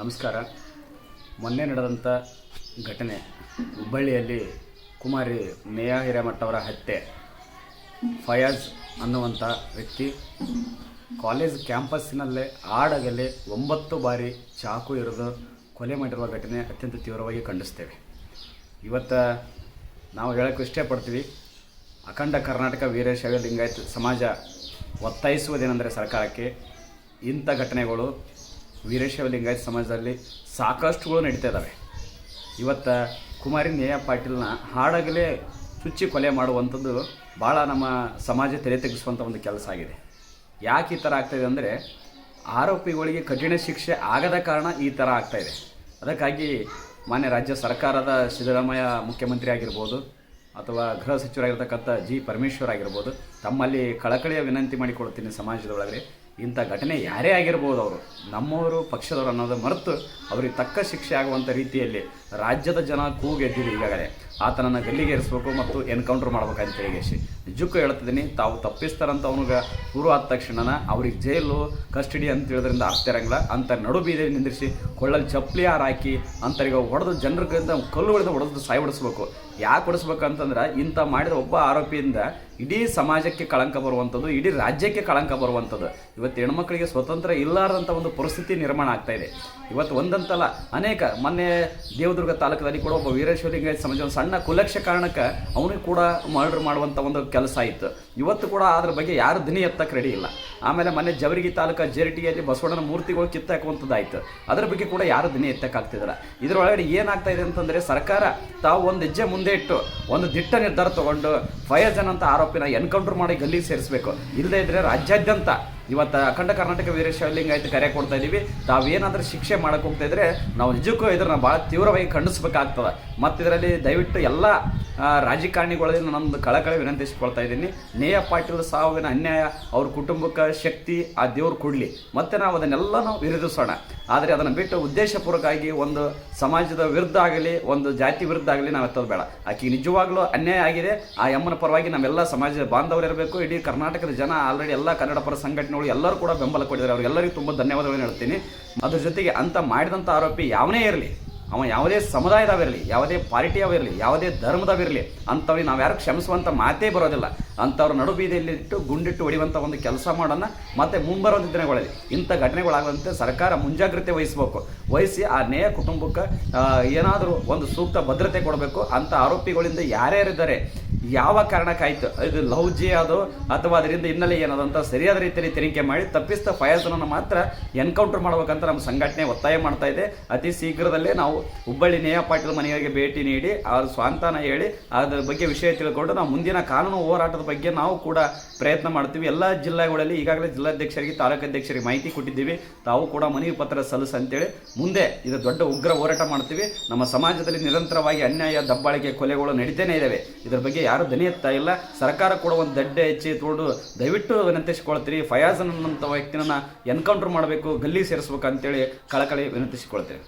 ನಮಸ್ಕಾರ. ಮೊನ್ನೆ ನಡೆದಂಥ ಘಟನೆ ಹುಬ್ಬಳ್ಳಿಯಲ್ಲಿ ಕುಮಾರಿ ಮೇಯಾ ಹಿರೇಮಠ ಅವರ ಹತ್ಯೆ. ಫಯಾಜ್ ಅನ್ನುವಂಥ ವ್ಯಕ್ತಿ ಕಾಲೇಜ್ ಕ್ಯಾಂಪಸ್ಸಿನಲ್ಲೇ ಆಡಗಲ್ಲಿ ಒಂಬತ್ತು ಬಾರಿ ಚಾಕು ಇರಿದು ಕೊಲೆ ಮಾಡಿರುವ ಘಟನೆ ಅತ್ಯಂತ ತೀವ್ರವಾಗಿ ಖಂಡಿಸ್ತೇವೆ. ಇವತ್ತು ನಾವು ಹೇಳೋಕ್ಕೆ ಇಷ್ಟಪಡ್ತೀವಿ ಅಖಂಡ ಕರ್ನಾಟಕ ವೀರಶೈವ ಲಿಂಗಾಯತ ಸಮಾಜ ಒತ್ತಾಯಿಸುವುದೇನೆಂದರೆ ಸರ್ಕಾರಕ್ಕೆ ಇಂಥ ಘಟನೆಗಳು ವೀರಶೈವ ಲಿಂಗಾಯತ ಸಮಾಜದಲ್ಲಿ ಸಾಕಷ್ಟುಗಳು ನಡೀತಾ ಇದ್ದಾವೆ. ಇವತ್ತು ಕುಮಾರಿ ನೇಯ ಪಾಟೀಲ್ನ ಹಾಡಾಗಲೇ ಚುಚ್ಚಿ ಕೊಲೆ ಮಾಡುವಂಥದ್ದು ಭಾಳ ನಮ್ಮ ಸಮಾಜ ತೆರೆ ತೆಗೆಸುವಂಥ ಒಂದು ಕೆಲಸ ಆಗಿದೆ. ಯಾಕೆ ಈ ಥರ ಆಗ್ತಾಯಿದೆ ಅಂದರೆ ಆರೋಪಿಗಳಿಗೆ ಕಠಿಣ ಶಿಕ್ಷೆ ಆಗದ ಕಾರಣ ಈ ಥರ ಆಗ್ತಾಯಿದೆ ಅದಕ್ಕಾಗಿ ಮಾನ್ಯ ರಾಜ್ಯ ಸರ್ಕಾರದ ಸಿದ್ದರಾಮಯ್ಯ ಮುಖ್ಯಮಂತ್ರಿ ಆಗಿರ್ಬೋದು ಅಥವಾ ಗೃಹ ಸಚಿವರಾಗಿರ್ತಕ್ಕಂಥ ಜಿ ಪರಮೇಶ್ವರ್ ಆಗಿರ್ಬೋದು ತಮ್ಮಲ್ಲಿ ಕಳಕಳಿಯ ವಿನಂತಿ ಮಾಡಿಕೊಡ್ತೀನಿ ಸಮಾಜದೊಳಗಡೆ ಇಂಥ ಘಟನೆ ಯಾರೇ ಆಗಿರ್ಬೋದು ಅವರು, ನಮ್ಮವರು, ಪಕ್ಷದವರು ಅನ್ನೋದು ಮರೆತು ಅವರಿಗೆ ತಕ್ಕ ಶಿಕ್ಷೆ ಆಗುವಂಥ ರೀತಿಯಲ್ಲಿ ರಾಜ್ಯದ ಜನ ಕೂಗೆದ್ದಿದೆ ಈಗಾಗಲೇ. ಆತನನ್ನು ಗಲ್ಲಿಗೆ ಇರಿಸ್ಬೇಕು ಮತ್ತು ಎನ್ಕೌಂಟರ್ ಮಾಡ್ಬೇಕು ಅಂತ ಹೇಳಿ ನಿಜಕ್ಕೂ ಹೇಳ್ತಿದ್ದೀನಿ, ತಾವು ತಪ್ಪಿಸ್ತಾರಂತ ಅವನಿಗೆ ಪೂರ್ವ ಆದ ತಕ್ಷಣನ ಅವ್ರಿಗೆ ಜೈಲು ಕಸ್ಟಡಿ ಅಂತ ಹೇಳೋದ್ರಿಂದ ಅರ್ಥ ಇರಂಗಿಲ್ಲ. ಅಂತ ನಡು ಬೀದಿಯಲ್ಲಿ ನಿಂದಿರಿಸಿ ಕೊಳ್ಳಲ್ಲಿ ಚಪ್ಪಲಿ ಹಾರ ಹಾಕಿ ಅಂತರಿಗೆ ಹೊಡೆದು ಜನರಿಗಿಂತ ಕಲ್ಲು ಹೊಡೆದು ಹೊಡೆದು ಸಾಯಿ ಹೊಡಿಸ್ಬೇಕು ಯಾಕೆ ಹೊಡಿಸ್ಬೇಕಂತಂದ್ರೆ ಇಂಥ ಮಾಡಿದ ಒಬ್ಬ ಆರೋಪಿಯಿಂದ ಇಡೀ ಸಮಾಜಕ್ಕೆ ಕಳಂಕ ಬರುವಂಥದ್ದು, ಇಡೀ ರಾಜ್ಯಕ್ಕೆ ಕಳಂಕ ಬರುವಂಥದ್ದು. ಇವತ್ತು ಹೆಣ್ಮಕ್ಳಿಗೆ ಸ್ವತಂತ್ರ ಇಲ್ಲಾರದಂಥ ಒಂದು ಪರಿಸ್ಥಿತಿ ನಿರ್ಮಾಣ ಆಗ್ತಾ ಇದೆ. ಇವತ್ತು ಒಂದಂತಲ್ಲ, ಅನೇಕ, ಮೊನ್ನೆ ದೇವದುರ್ಗ ತಾಲೂಕದಲ್ಲಿ ಕೂಡ ಒಬ್ಬ ವೀರೇಶ್ವರ ಸಮಾಜ ಒಂದು ಸಣ್ಣ ಕುಲಕ್ಷ ಕಾರಣಕ್ಕೆ ಅವನಿಗೆ ಕೂಡ ಮರ್ಡರ್ ಮಾಡುವಂಥ ಒಂದು ಕೆಲಸ ಆಯಿತು ಇವತ್ತು ಕೂಡ ಅದ್ರ ಬಗ್ಗೆ ಯಾರು ದಿನ ಎತ್ತಕ್ಕೆ ರೆಡಿ ಇಲ್ಲ. ಆಮೇಲೆ ಮೊನ್ನೆ ಜವರಿಗಿ ತಾಲೂಕು ಜೆರಿಟಿಯಲ್ಲಿ ಬಸವಣ್ಣನ ಮೂರ್ತಿಗಳು ಕಿತ್ತಾಕುವಂಥದ್ದಾಯಿತು. ಅದ್ರ ಬಗ್ಗೆ ಕೂಡ ಯಾರು ಧ್ವನಿ ಎತ್ತಕ್ಕಾಗ್ತಿದ್ದಾರೆ ಇದರೊಳಗಡೆ ಏನಾಗ್ತಾ ಇದೆ ಅಂತಂದರೆ ಸರ್ಕಾರ ತಾವು ಒಂದು ಹೆಜ್ಜೆ ಮುಂದೆ ಇಟ್ಟು ಒಂದು ದಿಟ್ಟ ನಿರ್ಧಾರ ತಗೊಂಡು ಫಯಜನ್ ಅಂತ ಆರೋಪಿನ ಎನ್ಕೌಂಟರ್ ಮಾಡಿ ಗಲ್ಲಿಗೆ ಸೇರಿಸಬೇಕು. ಇಲ್ಲದೇ ಇದ್ರೆ ರಾಜ್ಯಾದ್ಯಂತ ಇವತ್ತು ಅಖಂಡ ಕರ್ನಾಟಕ ವೀರಶೈವ ಲಿಂಗಾಯತ ಕರೆ ಕೊಡ್ತಾ ಇದ್ದೀವಿ ತಾವೇನಾದ್ರೂ ಶಿಕ್ಷೆ ಮಾಡಕ್ಕೆ ಹೋಗ್ತಾ ಇದ್ರೆ ನಾವು ನಿಜಕ್ಕೂ ಇದ್ರನ್ನ ಭಾಳ ತೀವ್ರವಾಗಿ ಖಂಡಿಸ್ಬೇಕಾಗ್ತದೆ. ಮತ್ತು ಇದರಲ್ಲಿ ದಯವಿಟ್ಟು ಎಲ್ಲ ರಾಜಕಾರಣಿಗಳಲ್ಲಿ ನಮ್ಮದು ಕಳಕಳಿ ವಿನಂತಿಸಿಕೊಳ್ತಾ ಇದ್ದೀನಿ. ನೇಯ ಪಾಟೀಲ್ ಸಾವಿನ ಅನ್ಯಾಯ, ಅವ್ರ ಕುಟುಂಬಕ್ಕೆ ಶಕ್ತಿ, ಆ ದೇವ್ರು ಕೊಡಲಿ. ಮತ್ತೆ ನಾವು ಅದನ್ನೆಲ್ಲ ನಾವು ವಿರೋಧಿಸೋಣ. ಆದರೆ ಅದನ್ನು ಬಿಟ್ಟು ಉದ್ದೇಶಪೂರ್ವಕವಾಗಿ ಒಂದು ಸಮಾಜದ ವಿರುದ್ಧ ಆಗಲಿ, ಒಂದು ಜಾತಿ ವಿರುದ್ಧ ಆಗಲಿ ನಾವು ಎತ್ತೋದು ಬೇಡ. ಆಕೆ ನಿಜವಾಗ್ಲೂ ಅನ್ಯಾಯ ಆಗಿದೆ. ಆ ಯಮ್ಮನ ಪರವಾಗಿ ನಾವೆಲ್ಲ ಸಮಾಜದ ಬಾಂಧವರು ಇರಬೇಕು. ಇಡೀ ಕರ್ನಾಟಕದ ಜನ ಆಲ್ರೆಡಿ ಎಲ್ಲ ಕನ್ನಡ ಪರ ಸಂಘಟನೆಗಳು ಎಲ್ಲರೂ ಕೂಡ ಬೆಂಬಲ ಕೊಟ್ಟಿದ್ದಾರೆ. ಅವರಿಗೆಲ್ಲರಿಗೂ ತುಂಬ ಧನ್ಯವಾದಗಳನ್ನು ಹೇಳ್ತೀನಿ. ಅದ್ರ ಜೊತೆಗೆ ಅಂತ ಮಾಡಿದಂಥ ಆರೋಪಿ ಯಾವನೇ ಇರಲಿ ಅವ ಯಾವುದೇ ಸಮುದಾಯದವಿರಲಿ ಯಾವುದೇ ಪಾರ್ಟಿಯವಿರಲಿ ಯಾವುದೇ ಧರ್ಮದವಿರಲಿ ಅಂಥವ್ರಿಗೆ ನಾವು ಯಾರು ಕ್ಷಮಿಸುವಂಥ ಮಾತೇ ಬರೋದಿಲ್ಲ. ಅಂಥವ್ರ ನಡು ಬೀದಿಯಲ್ಲಿಟ್ಟು ಗುಂಡಿಟ್ಟು ಹೊಡೆಯುವಂಥ ಒಂದು ಕೆಲಸ ಮಾಡೋಣ, ಮತ್ತು ಮುಂಬರೋ ದಿನಗಳಲ್ಲಿ ಇಂಥ ಘಟನೆಗಳಾಗದಂತೆ ಸರ್ಕಾರ ಮುಂಜಾಗ್ರತೆ ವಹಿಸಬೇಕು. ವಹಿಸಿ ಆ ನೇಯ ಕುಟುಂಬಕ್ಕೆ ಏನಾದರೂ ಒಂದು ಸೂಕ್ತ ಭದ್ರತೆ ಕೊಡಬೇಕು ಅಂಥ ಆರೋಪಿಗಳಿಂದ ಯಾರ್ಯಾರಿದ್ದಾರೆ ಯಾವ ಕಾರಣಕ್ಕಾಯಿತು? ಇದು ಲವ್ ಜಿ ಅದು, ಅಥವಾ ಅದರಿಂದ ಹಿನ್ನೆಲೆ ಏನದು ಅಂತ ಸರಿಯಾದ ರೀತಿಯಲ್ಲಿ ತನಿಖೆ ಮಾಡಿ ತಪ್ಪಿಸ್ತ ಫಯಾಜನನ್ನು ಮಾತ್ರ ಎನ್ಕೌಂಟರ್ ಮಾಡಬೇಕಂತ ನಮ್ಮ ಸಂಘಟನೆ ಒತ್ತಾಯ ಮಾಡ್ತಾ ಇದೆ. ಅತಿ ಶೀಘ್ರದಲ್ಲೇ ನಾವು ಹುಬ್ಬಳ್ಳಿ ನೇಯ ಪಾಟೀಲ್ ಮನೆಯವರಿಗೆ ಭೇಟಿ ನೀಡಿ, ಅವ್ರ ಸ್ವಾಂತನ ಹೇಳಿ, ಅದರ ಬಗ್ಗೆ ವಿಷಯ ತಿಳ್ಕೊಂಡು ನಾವು ಮುಂದಿನ ಕಾನೂನು ಹೋರಾಟದ ಬಗ್ಗೆ ನಾವು ಕೂಡ ಪ್ರಯತ್ನ ಮಾಡ್ತೀವಿ. ಎಲ್ಲ ಜಿಲ್ಲೆಗಳಲ್ಲಿ ಈಗಾಗಲೇ ಜಿಲ್ಲಾಧ್ಯಕ್ಷರಿಗೆ, ತಾಲೂಕಾಧ್ಯಕ್ಷರಿಗೆ ಮಾಹಿತಿ ಕೊಟ್ಟಿದ್ದೀವಿ. ತಾವು ಕೂಡ ಮನವಿ ಪತ್ರ ಸಲ್ಲಿಸ ಅಂತೇಳಿ ಮುಂದೆ ಇದು ದೊಡ್ಡ ಉಗ್ರ ಹೋರಾಟ ಮಾಡ್ತೀವಿ. ನಮ್ಮ ಸಮಾಜದಲ್ಲಿ ನಿರಂತರವಾಗಿ ಅನ್ಯಾಯ, ದಬ್ಬಾಳಿಕೆ, ಕೊಲೆಗಳು ನಡೀತಾನೆ ಇದ್ದಾವೆ ಇದರ ಬಗ್ಗೆ ಯಾರು ದನಿ ಎತ್ತಾ ಇಲ್ಲ. ಸರ್ಕಾರ ಕೂಡ ಒಂದು ದಡ್ಡೆ ಹೆಚ್ಚಿ ತೋಡು ದಯವಿಟ್ಟು ವಿನಂತಿಸಿಕೊಳ್ತೀರಿ. ಫಯಾಜ್ ಅನ್ನೋ ವ್ಯಕ್ತಿನ ಎನ್ಕೌಂಟರ್ ಮಾಡಬೇಕು, ಗಲ್ಲಿ ಸೇರಿಸ್ಬೇಕು ಅಂತೇಳಿ ಕಳಕಳಿ ವಿನಂತಿಸಿಕೊಳ್ತೀರಿ.